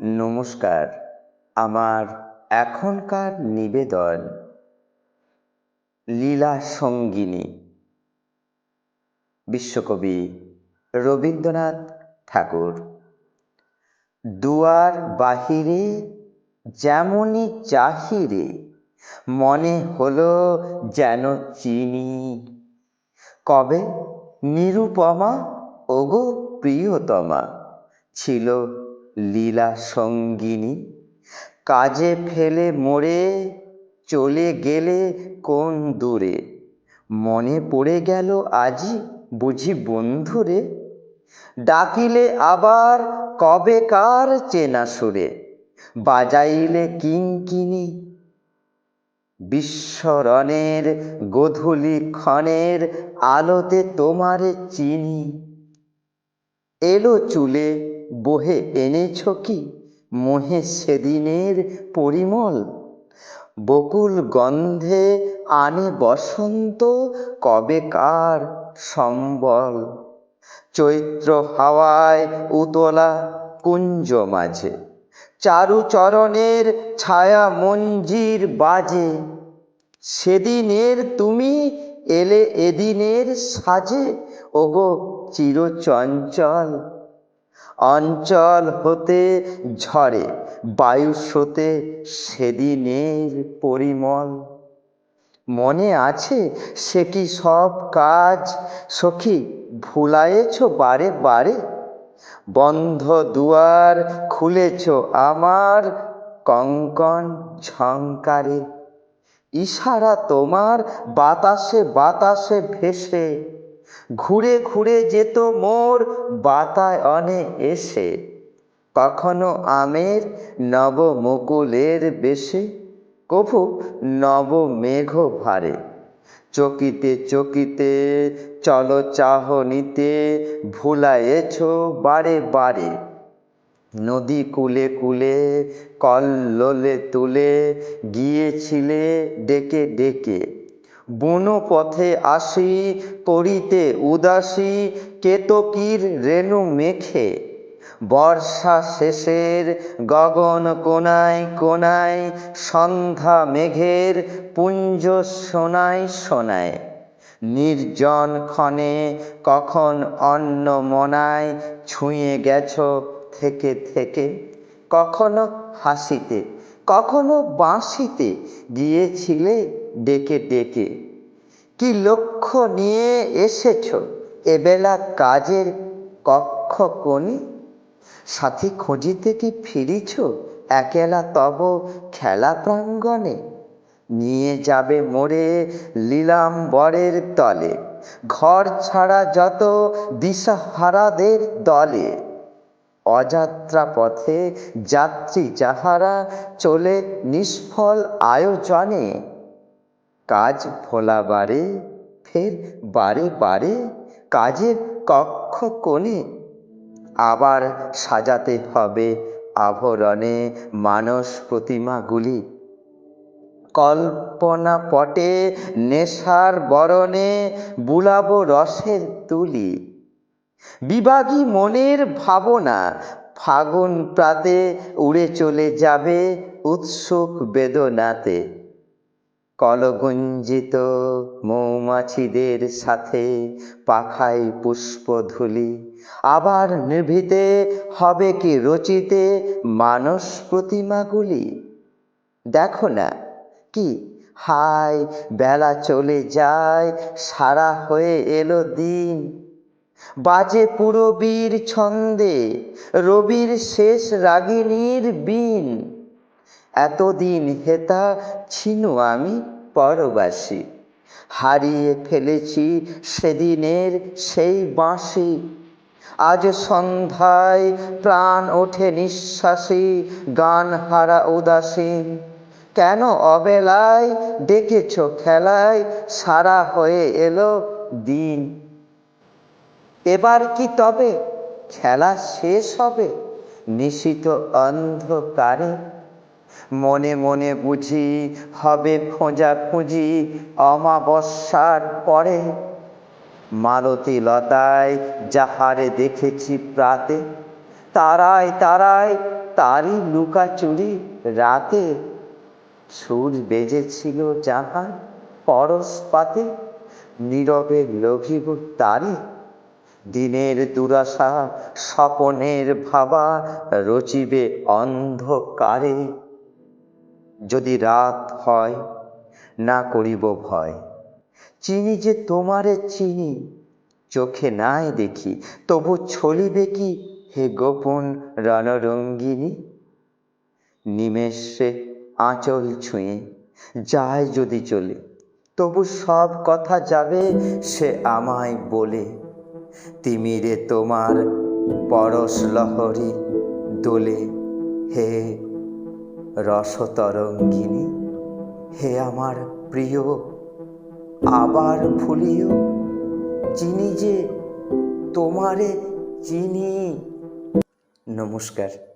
নমস্কার। আমার এখনকার নিবেদন লীলা সঙ্গিনী বিশ্বকবি রবীন্দ্রনাথ ঠাকুর। দুয়ার বাহিরে যেমনই চাহিরে, মনে হলো যেন চিনি। কবে নিরুপমা, ওগো প্রিয়তমা, ছিল লীলা সঙ্গিনী কাজে ফেলে মোড়ে চলে গেলে কোন দূরে? মনে পড়ে গেল আজি বুঝি বন্ধুরে ডাকিলে আবার কবেকার চেনা সুরে? বাজাইলে কিঙ্কিনি বিশ্বরণের গোধূলি ক্ষণের আলোতে তোমারে চিনি। এলো চুলে বহে এনেছ কি? মোহে সেদিনের পরিমল। বকুল গন্ধে আনে বসন্ত কবেকার সম্বল? চৈত্র হাওয়ায় উতলা কুঞ্জ মাঝে চারু চরণের ছায়া মঞ্জির বাজে। সেদিনের তুমি এলে এদিনের সাজে, ওগো চিরচঞ্চল। অঞ্চল হতে ঝরে, বায়ু স্রোতে সেদিনের পরিমল। মনে আছে সে কি সব কাজ? সখী, ভুলায়েছ বারে বারে? বন্ধ দুয়ার খুলেছ আমার কঙ্কন ঝঙ্কারে। ইশারা তোমার বাতাসে বাতাসে ভেসে ঘুরে ঘুরে যেত মোর বাতায়নে এসে। কখনো আমের নব মুকুলের বেশে, কভু নব মেঘ ভারে। চকিতে চকিতে, চল চাহনিতে ভুলায়েছ বারে বারে। নদী কুলে কুলে, কল্লোলে তুলে গিয়েছিলে ডেকে ডেকে। বুনো পথে আসি করিতে উদাসী কেতকীর রেণু মেখে। বর্ষা শেষের গগন কোনায় কোনায় সন্ধ্যা মেঘের পুঞ্জ শোনায় শোনায় নির্জন ক্ষণে কখন অন্ন মনায় ছুঁয়ে গেছ থেকে থেকে, কখনো হাসিতে কখনো বাঁশিতে গিয়েছিলে ডেকে ডেকে? কি লক্ষ্য নিয়ে এসেছ এবেলা কাজের কক্ষ কোণে? সাথী খুঁজিতে কি ফিরিছ একেলা তব খেলা প্রাঙ্গণে? নিয়ে যাবে মোড়ে লীলাম্বরের তলে, ঘর ছাড়া যত দিশাহারাদের দলে। অযাত্রা পথে যাত্রী যাহারা চলে নিষ্ফল আয়োজনে, কাজ ভোলাবারে ফের বারে বারে কাজের কক্ষ কোণে, আবার সাজাতে হবে আভরণে মানস প্রতিমাগুলি। কল্পনা পটে নেশার বরণে বুলাবো রসের তুলি। বিভাগী মনের ভাবনা, ফাগুন প্রাতে উড়ে চলে যাবে উৎসুক বেদনাতে। কলগুঞ্জিত মৌমাছিদের সাথে পাখায় পুষ্পধুলি আবার নিভিতে হবে কি রচিতে মানস প্রতিমাগুলি? দেখো না, কি? হায়, বেলা চলে যায়, সারা হয়ে এলো দিন। বাজে পুরবীর ছন্দে, রবির শেষ রাগিনীর বিন। এতদিন হেতা ছিনু আমি পরবাসী, হারিয়ে ফেলেছি সেদিনের সেই বাঁশি। আজ সন্ধ্যায় প্রাণ ওঠে নিঃশ্বাসী, গান হারা উদাসীন কেন অবেলায় ডেকেছ খেলায়, সারা হয়ে এলো দিন। এবার কি তবে খেলা শেষ হবে? নিশিত অন্ধকারে মনে মনে বুঝি হবে খোঁজা খুঁজি অমাবস্যার পরে। মালতী লতায় যাহারে দেখেছি প্রাতে, তারায় তারায় তারই লুকাচুরি রাতে। সুর বেজেছিল যাহার পরশ পাতে, নীরবে লঘিব তারে। দিনের দুরাশা, স্বপনের ভাবা, রচিবে অন্ধকারে। যদি রাত হয়, না করিব ভয়। চিনি যে তোমারে চিনি, চোখে নাই দেখি। তবু ছলিবে কি হে গোপন রণরঙ্গিনী? নিমেষে আঁচল ছুঁয়ে যায় যদি চলে, তবু সব কথা যাবে সে আমায় বলে। তিমিরে তোমার পরশ লহরী দোলে। হে রসতরঙ্গিনী, হে আমার প্রিয়, আবার ভুলিও চিনি যে তোমারে চিনি। নমস্কার।